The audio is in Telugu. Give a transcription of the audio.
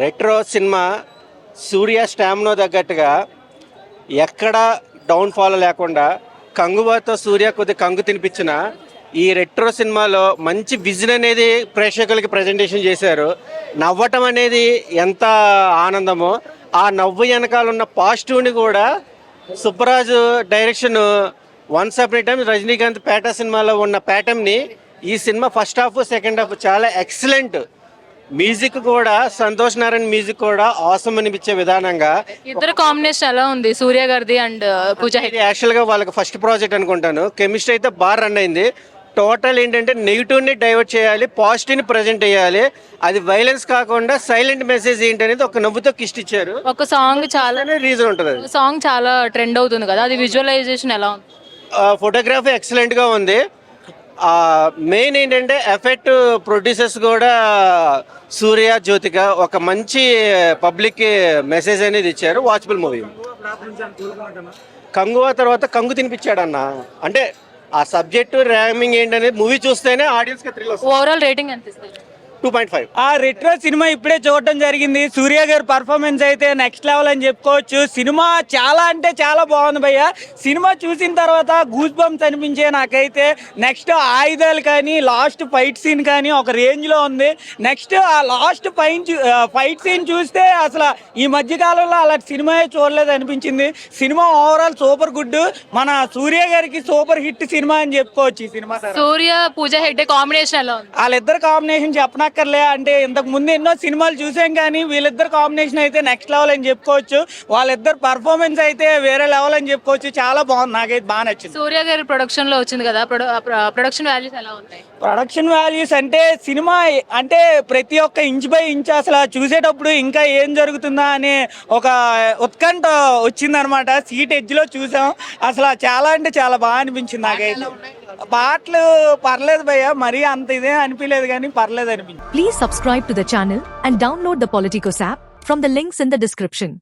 రెట్రో సినిమా సూర్య స్టామినో తగ్గట్టుగా ఎక్కడ డౌన్ఫాల్ లేకుండా కంగుబాతో సూర్య కొద్ది కంగు తినిపించిన ఈ రెట్రో సినిమాలో మంచి విజన్ అనేది ప్రేక్షకులకి ప్రజెంటేషన్ చేశారు. నవ్వటం అనేది ఎంత ఆనందమో ఆ నవ్వు వెనకాల ఉన్న పాజిటివ్ని కూడా Subbaraj direction once up time Rajinikanth Petta సినిమాలో ఉన్న ప్యాటర్న్ని ఈ cinema first half second half చాలా ఎక్సలెంట్ మ్యూజిక్ కూడా సంతోష్ నారాయణ మ్యూజిక్ కూడా అవసరం అనిపించే విధానంగా ఇద్దరు కాంబినేషన్ ఎలా ఉంది సూర్య గారిది అండ్ పూజ హెగ్డే ఇది యాక్చువల్గా వాళ్ళకి ఫస్ట్ ప్రాజెక్ట్ అనుకుంటాను. కెమిస్ట్రీ అయితే బాగా రన్ అయింది. టోటల్ ఏంటంటే నెగిటివ్ని డైవర్ట్ చేయాలి పాజిటివ్ని ప్రజెంట్ చేయాలి. అది వైలెన్స్ కాకుండా సైలెంట్ మెసేజ్ ఏంటనేది ఒక నవ్వుతో కిస్ట్ ఇచ్చారు. ఒక సాంగ్ చాలా రీజన్ ఉంటుంది సాంగ్ చాలా ట్రెండ్ అవుతుంది కదా అది విజువలైజేషన్ ఎలా ఉంది? ఫోటోగ్రఫీ ఎక్సలెంట్గా ఉంది. మెయిన్ ఏంటంటే ఎఫెక్ట్ ప్రొడ్యూసర్స్ కూడా సూర్య జ్యోతిక ఒక మంచి పబ్లిక్ మెసేజ్ అనేది ఇచ్చారు వాచ్బుల్ మూవీ కంగువ తర్వాత కంగు తినిపించాడు అన్న అంటే ఆ సబ్జెక్టు ర్యామింగ్ ఏంటనేది మూవీ చూస్తేనే ఆడియన్స్కి థ్రిల్ వస్తుంది. ఓవరాల్ రేటింగ్ ఎంత టూ పాయింట్ ఫైవ్. ఆ రెట్రో సినిమా ఇప్పుడే చూడటం జరిగింది. సూర్య గారి పర్ఫార్మెన్స్ అయితే నెక్స్ట్ లెవెల్ అని చెప్పుకోవచ్చు. సినిమా చాలా అంటే చాలా బాగుంది భయ్య. సినిమా చూసిన తర్వాత గూస్ బంప్స్ అనిపించే నాకైతే. నెక్స్ట్ ఆయుధాలు కానీ లాస్ట్ ఫైట్ సీన్ కానీ ఒక రేంజ్లో ఉంది. నెక్స్ట్ ఆ లాస్ట్ ఫైన్ ఫైట్ సీన్ చూస్తే అసలు ఈ మధ్య కాలంలో అలాంటి సినిమా చూడలేదు అనిపించింది. సినిమా ఓవరాల్ సూపర్ గుడ్ మన సూర్య గారికి సూపర్ హిట్ సినిమా అని చెప్పుకోవచ్చు ఈ సినిమా. సూర్య పూజ హెగ్డే కాంబినేషన్ వాళ్ళిద్దరు కాంబినేషన్ చెప్పనక్కర్లే అంటే ఇంతకు ముందు ఎన్నో సినిమాలు చూసాం కానీ వీళ్ళిద్దరు కాంబినేషన్ అయితే నెక్స్ట్ లెవెల్ అని చెప్పుకోవచ్చు. వాళ్ళిద్దరు పర్ఫార్మెన్స్ అయితే వేరే లెవెల్ అని చెప్పుకోవచ్చు. చాలా బాగుంది. నాకైతే బాగా నచ్చింది. సూర్య గారి ప్రొడక్షన్లో వచ్చింది కదా? ప్రొడక్షన్ వాల్యూస్ ఎలా ఉంటాయి? ప్రొడక్షన్ వాల్యూస్ అంటే సినిమా అంటే ప్రతి ఒక్క ఇంచ్ బై ఇంచ్ అసలు చూసేటప్పుడు ఇంకా ఏం జరుగుతుందా అనే ఒక ఉత్కంఠ వచ్చిందనమాట సీట్ ఎడ్జ్లో చూసాం. అసలు చాలా అంటే చాలా బాగా అనిపించింది నాకైతే. పాటలు పర్లేదు భయ మరీ అంత ఇదే అనిపించలేదు కానీ పర్లేదు అనిపించింది. Please subscribe to the channel and download the Politicos app from the links in the description